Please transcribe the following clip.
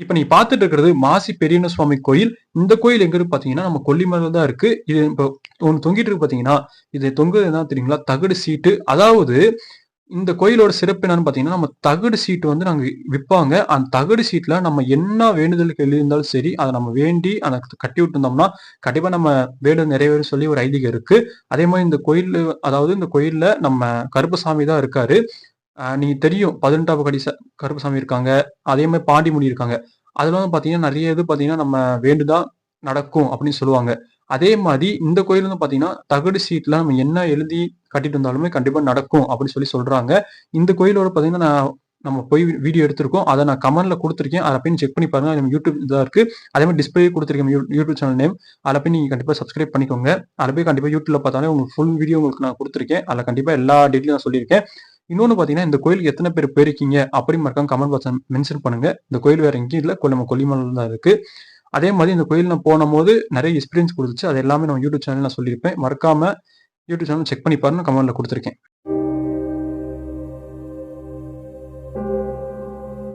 இப்போ நீ பார்த்துட்டு இருக்கிறது மாசி பெரியன சுவாமி கோயில். இந்த கோயில் எங்க இருக்கு பார்த்தீங்கன்னா நம்ம கொல்லிமலையில் தான் இருக்கு. இது இப்போ ஒன்று தொங்கிட்டு இருக்கு பார்த்தீங்கன்னா இது தொங்குது என்ன தெரியுங்களா? தகடு சீட்டு. அதாவது இந்த கோயிலோட சிறப்பு என்னன்னு பார்த்தீங்கன்னா நம்ம தகடு சீட்டு வந்து நாங்கள் விற்பாங்க அந்த தகடு சீட்டில் நம்ம என்ன வேண்டுதலுக்கு எழுதியிருந்தாலும் சரி அதை நம்ம வேண்டி அதை கட்டி விட்டுருந்தோம்னா கண்டிப்பாக நம்ம வேண்டு நிறைவேறும் சொல்லி ஒரு ஐதீகம் இருக்கு. அதே மாதிரி இந்த கோயில் அதாவது இந்த கோயிலில் நம்ம கருப்பசாமி தான் இருக்காரு. நீங்கள் தெரியும் பதினெட்டாவது கடி கருப்பசாமி இருக்காங்க. அதே மாதிரி பாண்டிமுனி இருக்காங்க. அதெல்லாம் வந்து பாத்தீங்கன்னா நிறைய இது பார்த்தீங்கன்னா நம்ம வேண்டுதான் நடக்கும் அப்படின்னு சொல்லுவாங்க. அதே மாதிரி இந்த கோயில் வந்து பார்த்தீங்கன்னா தகடு சீட்ல நம்ம என்ன எழுதி கட்டிட்டு இருந்தாலுமே கண்டிப்பாக நடக்கும் அப்படின்னு சொல்லி சொல்றாங்க. இந்த கோயிலோட பார்த்தீங்கன்னா நான் நம்ம போய் வீடியோ எடுத்திருக்கோம். அதை நான் கமெண்ட்ல கொடுத்துருக்கேன். அதை போய் செக் பண்ணி பாருங்க. நம்ம யூடியூப் இதாக இருக்கு. அதே மாதிரி டிஸ்பிளே கொடுத்துருக்கேன். யூ- யூடியூப் சேனல் நேம் அதில் போய் நீங்க கண்டிப்பா சப்ஸ்கிரைப் பண்ணிக்கோங்க. அதில் போய் கண்டிப்பா யூடியூப்ல பார்த்தாலே உங்களுக்கு ஃபுல் வீடியோ உங்களுக்கு நான் கொடுத்துருக்கேன். அதில் கண்டிப்பா எல்லா டீட்டெயிலும் நான் சொல்லியிருக்கேன். இன்னொன்று பார்த்தீங்கன்னா இந்த கோயிலுக்கு எத்தனை பேர் போயிருக்கீங்க அப்படி மறக்காம கமெண்ட் பாக்ஸ் மென்ஷன் பண்ணுங்க. இந்த கோயில் வேற எங்கேயும் இல்லை. கொ- நம்ம கொல்லிமலை தான் இருக்கு. அதே மாதிரி இந்த கோயில் நான் போன போது நிறைய எக்ஸ்பீரியன்ஸ் கொடுத்துச்சு. அது எல்லாமே நம்ம யூடியூப் சேனல் நான் சொல்லியிருப்பேன். மறக்காம யூடியூப் சேனல் செக் பண்ணி பாருன்னு கமெண்ட்ல கொடுத்துருக்கேன்.